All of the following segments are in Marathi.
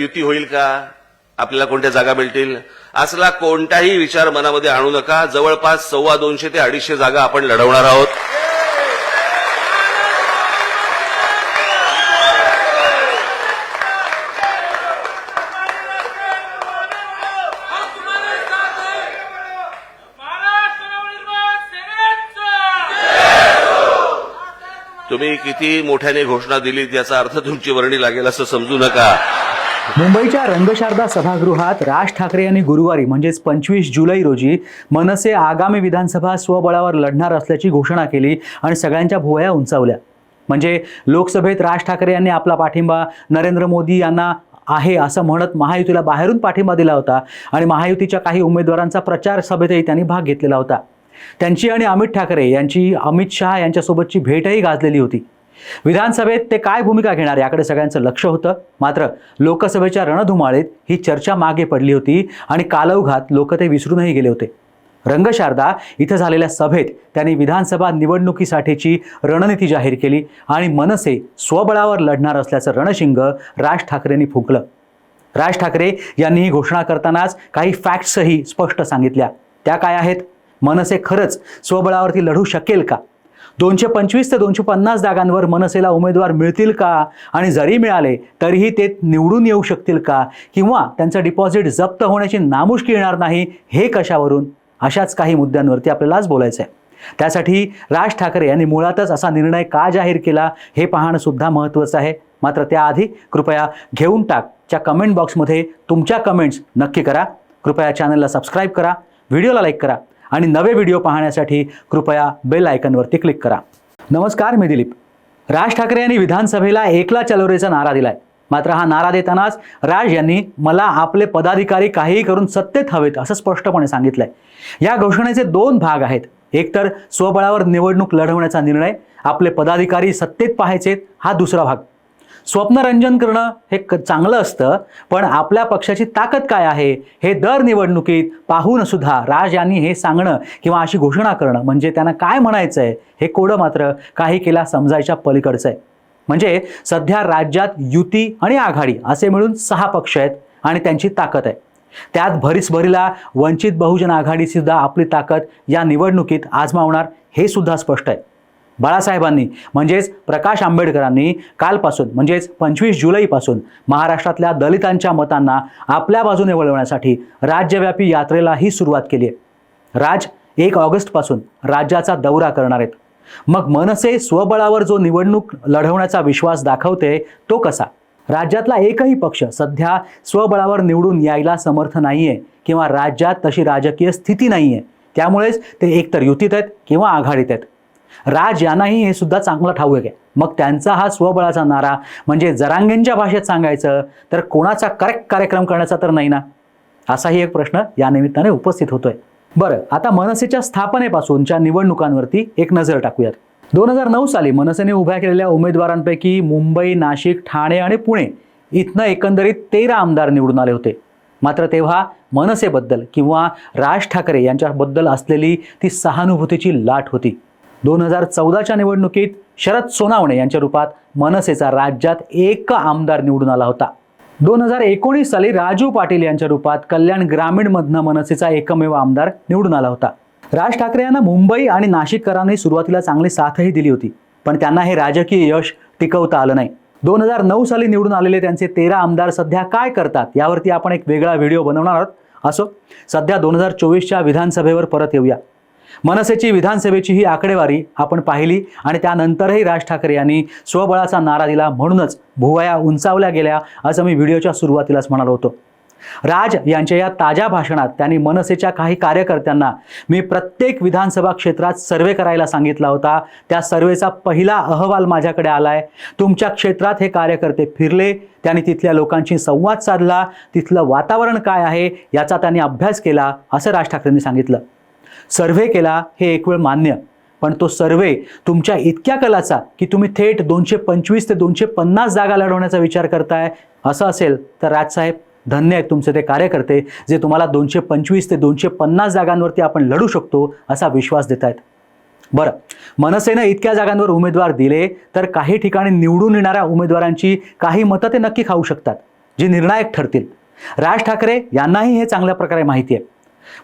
युती होईल का? आपल्याला कोणत्या जागा मिळतील? असला कोणताही विचार मनामध्ये आणू नका. जवळपास सव्वा दोनशे ते अडीचशे जागा आपण लढवणार आहोत. तुम्ही किती मोठ्याने घोषणा दिली याचा अर्थ तुमची वर्णी लागेल असं समजू नका. मुंबईच्या रंगशारदा सभागृहात राज ठाकरे यांनी गुरुवारी म्हणजेच पंचवीस जुलै रोजी मनसे आगामी विधानसभा स्वबळावर लढणार असल्याची घोषणा केली आणि सगळ्यांच्या भुवया उंचावल्या. म्हणजे लोकसभेत राज ठाकरे यांनी आपला पाठिंबा नरेंद्र मोदी यांना आहे असं म्हणत महायुतीला बाहेरून पाठिंबा दिला होता आणि महायुतीच्या काही उमेदवारांचा प्रचार सभेतही त्यांनी भाग घेतलेला होता. त्यांची आणि अमित ठाकरे यांची अमित शहा यांच्यासोबतची भेटही गाजलेली होती. विधानसभेत ते काय भूमिका घेणार याकडे सगळ्यांचं लक्ष होतं. मात्र लोकसभेच्या रणधुमाळीत ही चर्चा मागे पडली होती आणि कालौघात लोक ते विसरूनही गेले होते. रंगशारदा इथं झालेल्या सभेत त्यांनी विधानसभा निवडणुकीसाठीची रणनीती जाहीर केली आणि मनसे स्वबळावर लढणार असल्याचं रणशिंग राज ठाकरेंनी फुंकलं. राज ठाकरे यांनी ही घोषणा करतानाच काही फॅक्ट्सही स्पष्ट सांगितल्या. त्या काय आहेत? मनसे खरंच स्वबळावरती लढू शकेल का? दोनशे पंचवीस ते दोनशे पन्नास जागांवर मनसेला उमेदवार मिळतील का? आणि जरी मिळाले तरीही ते निवडून येऊ शकतील का? किंवा त्यांचं डिपॉझिट जप्त होण्याची नामुष्की येणार नाही हे कशावरून? अशाच काही मुद्द्यांवरती आपल्याला आज बोलायचं आहे त्यासाठी राज ठाकरे यांनी मुळातच असा निर्णय का जाहीर केला हे पाहणं सुद्धा महत्त्वाचं आहे. मात्र त्याआधी कृपया घेऊन टाकच्या कमेंट बॉक्समध्ये तुमच्या कमेंट्स नक्की करा. कृपया चॅनलला सबस्क्राईब करा. व्हिडिओला लाईक करा. आणि नवे व्हिडिओ पाहण्यासाठी कृपया बेल आयकनवरती क्लिक करा. नमस्कार मी दिलीप. राज ठाकरे यांनी विधानसभेला एकला चलोरेचा नारा दिलाय. मात्र हा नारा देतानाच राज यांनी मला आपले पदाधिकारी काहीही करून सत्तेत हवेत असं स्पष्टपणे सांगितलंय. या घोषणेचे दोन भाग आहेत. एकतर स्वबळावर निवडणूक लढवण्याचा निर्णय आपले पदाधिकारी सत्तेत पाहायचेत हा दुसरा भाग. स्वप्नरंजन करणं हे क चांगलं असतं पण आपल्या पक्षाची ताकद काय आहे हे दर निवडणुकीत पाहून सुद्धा राज यांनी हे सांगणं किंवा अशी घोषणा करणं म्हणजे त्यांना काय म्हणायचं आहे हे कोडं मात्र काही केला समजायच्या पलीकडचं आहे. म्हणजे सध्या राज्यात युती आणि आघाडी असे मिळून सहा पक्ष आहेत आणि त्यांची ताकद आहे. त्यात भरीसभरीला वंचित बहुजन आघाडी सुद्धा आपली ताकद या निवडणुकीत आजमावणार हे सुद्धा स्पष्ट आहे. बाळासाहेबांनी म्हणजेच प्रकाश आंबेडकरांनी कालपासून म्हणजेच पंचवीस जुलैपासून महाराष्ट्रातल्या दलितांच्या मतांना आपल्या बाजूने वळवण्यासाठी राज्यव्यापी यात्रेलाही सुरुवात केली आहे. राज एक ऑगस्टपासून राज्याचा दौरा करणार आहेत. मग मनसे स्वबळावर जो निवडणूक लढवण्याचा विश्वास दाखवते तो कसा? राज्यातला एकही पक्ष सध्या स्वबळावर निवडून यायला समर्थ नाही आहे किंवा राज्यात तशी राजकीय स्थिती नाही आहे त्यामुळेच ते एकतर युतीत आहेत किंवा आघाडीत आहेत. राज यांनाही हे सुद्धा चांगलं ठाऊक आहे. मग त्यांचा हा स्वबळाचा नारा म्हणजे जरांगेंच्या भाषेत सांगायचं तर कोणाचा करेक्ट कार्यक्रम करण्याचा तर नाही ना? असाही एक प्रश्न या निमित्ताने उपस्थित होतोय. बरं आता मनसेच्या स्थापनेपासूनच्या निवडणुकांवरती एक नजर टाकूयात. दोन हजार नऊ साली मनसेने उभ्या केलेल्या उमेदवारांपैकी मुंबई नाशिक ठाणे आणि पुणे इथनं एकंदरीत तेरा आमदार निवडून आले होते. मात्र तेव्हा मनसेबद्दल किंवा राज ठाकरे यांच्याबद्दल असलेली ती सहानुभूतीची लाट होती. दोन हजार चौदाच्या निवडणुकीत शरद सोनावणे यांच्या रूपात मनसेचा राज्यात एक आमदार निवडून आला होता. दोन हजार एकोणीस साली राजू पाटील यांच्या रूपात कल्याण ग्रामीणमधनं मनसेचा एकमेव आमदार निवडून आला होता. राज ठाकरे यांना मुंबई आणि नाशिककरांनी सुरुवातीला चांगली साथही दिली होती पण त्यांना हे राजकीय यश टिकवता आलं नाही. दोन हजार नऊ साली निवडून आलेले त्यांचे तेरा आमदार सध्या काय करतात यावरती आपण एक वेगळा व्हिडिओ बनवणार आहोत. असो सध्या दोन हजार चोवीसच्या विधानसभेवर परत येऊया. मनसेची विधानसभेची ही आकडेवारी आपण पाहिली आणि त्यानंतरही राज ठाकरे यांनी स्वबळाचा नारा दिला म्हणूनच भुवया उंचावल्या गेल्या असं मी व्हिडिओच्या सुरुवातीलाच म्हणालो होतो. राज यांच्या या ताज्या भाषणात त्यांनी मनसेच्या काही कार्यकर्त्यांना मी प्रत्येक विधानसभा क्षेत्रात सर्वे करायला सांगितला होता. त्या सर्वेचा पहिला अहवाल माझ्याकडे आलाय. तुमच्या क्षेत्रात हे कार्यकर्ते फिरले त्यांनी तिथल्या लोकांशी संवाद साधला तिथलं वातावरण काय आहे याचा त्यांनी अभ्यास केला असं राज ठाकरेंनी सांगितलं. सर्व्हे केला हे एक वेळ मान्य. पण तो सर्वे तुमच्या इतक्या कलाचा की तुम्ही थेट दोनशे पंचवीस ते दोनशे पन्नास जागा लढवण्याचा विचार करताय असं असेल तर राजसाहेब धन्य आहेत तुमचे ते कार्यकर्ते जे तुम्हाला दोनशे पंचवीस ते दोनशे पन्नास जागांवरती आपण लढू शकतो असा विश्वास देत आहेत बरं मनसेनं इतक्या जागांवर उमेदवार दिले तर काही ठिकाणी निवडून येणाऱ्या उमेदवारांची काही मतं ते नक्की खाऊ शकतात जी निर्णायक ठरतील. राज ठाकरे यांनाही हे चांगल्या प्रकारे माहिती आहे.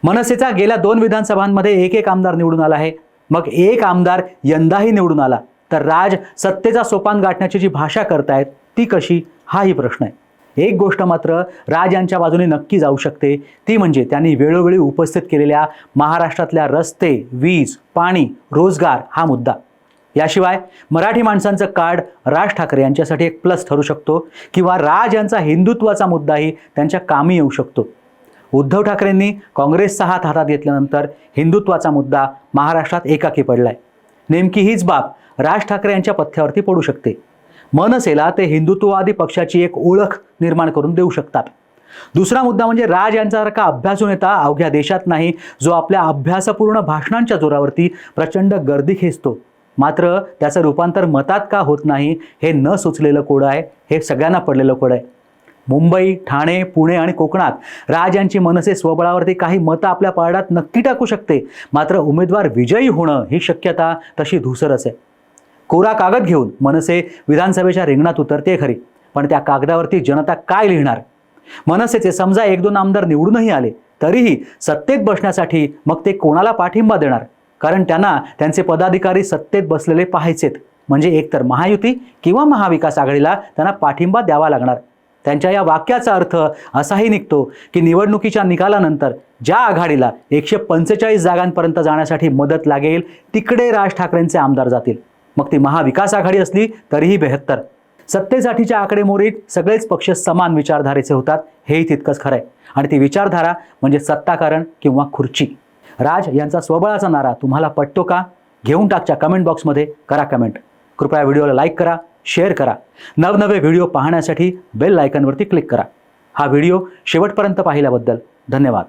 मनसेचा गेल्या दोन विधानसभांमध्ये एक एक आमदार निवडून आला आहे. मग एक आमदार यंदाही निवडून आला. तर राज सत्तेचा सोपान गाठण्याची जी भाषा करतायत ती कशी? हाही प्रश्न आहे. एक गोष्ट मात्र राज यांच्या बाजूने नक्की जाऊ शकते ती म्हणजे त्यांनी वेळोवेळी उपस्थित केलेल्या महाराष्ट्रातल्या रस्ते वीज पाणी रोजगार हा मुद्दा. याशिवाय मराठी माणसांचं कार्ड राज ठाकरे यांच्यासाठी एक प्लस ठरू शकतो किंवा राज यांचा हिंदुत्वाचा मुद्दाही त्यांच्या कामी येऊ शकतो. उद्धव ठाकरेंनी काँग्रेसचा हात हातात घेतल्यानंतर हिंदुत्वाचा मुद्दा महाराष्ट्रात एकाकी पडलाय. नेमकी हीच बाब राज ठाकरे यांच्या पथ्यावरती पडू शकते. मनसेला ते हिंदुत्ववादी पक्षाची एक ओळख निर्माण करून देऊ शकतात. दुसरा मुद्दा म्हणजे राज यांच्यासारखा अभ्यासू नेता अवघ्या देशात नाही जो आपल्या अभ्यासपूर्ण भाषणांच्या जोरावरती प्रचंड गर्दी खेचतो. मात्र त्याचं रूपांतर मतात का होत नाही हे न सुचलेलं कोड आहे हे सगळ्यांना पडलेलं कोड आहे. मुंबई ठाणे पुणे आणि कोकणात राज यांची मनसे स्वबळावरती काही मतं आपल्या पारडात नक्की टाकू शकते. मात्र उमेदवार विजयी होणं ही शक्यता तशी धुसरच आहे. कोरा कागद घेऊन मनसे विधानसभेच्या रिंगणात उतरते खरी पण त्या कागदावरती जनता काय लिहिणार? मनसेचे समजा एक दोन आमदार निवडूनही आले तरीही सत्तेत बसण्यासाठी मग ते कोणाला पाठिंबा देणार? कारण त्यांना त्यांचे पदाधिकारी सत्तेत बसलेले पाहायचेत. म्हणजे एकतर महायुती किंवा महाविकास आघाडीला त्यांना पाठिंबा द्यावा लागणार. त्यांच्या या वाक्याचा अर्थ असाही निघतो की निवडणुकीच्या निकालानंतर ज्या आघाडीला एकशे पंचेचाळीस जागांपर्यंत जाण्यासाठी मदत लागेल तिकडे राज ठाकरेंचे आमदार जातील. मग ती महाविकास आघाडी असली तरीही बेहत्तर. सत्तेसाठीच्या आकडेमोडीत सगळेच पक्ष समान विचारधारेचे होतात हेही तितकंच खरं आहे आणि ती विचारधारा म्हणजे सत्ताकारण किंवा खुर्ची. राज यांचा स्वबळाचा नारा तुम्हाला पटतो का? घेऊन टाकच्या कमेंट बॉक्समध्ये करा कमेंट कृपया व्हिडिओला लाईक करा. शेअर करा. नवनवे व्हिडिओ पाहण्यासाठी बेल आयकॉनवरती क्लिक करा. हा व्हिडिओ शेवटपर्यंत पाहिल्याबद्दल धन्यवाद.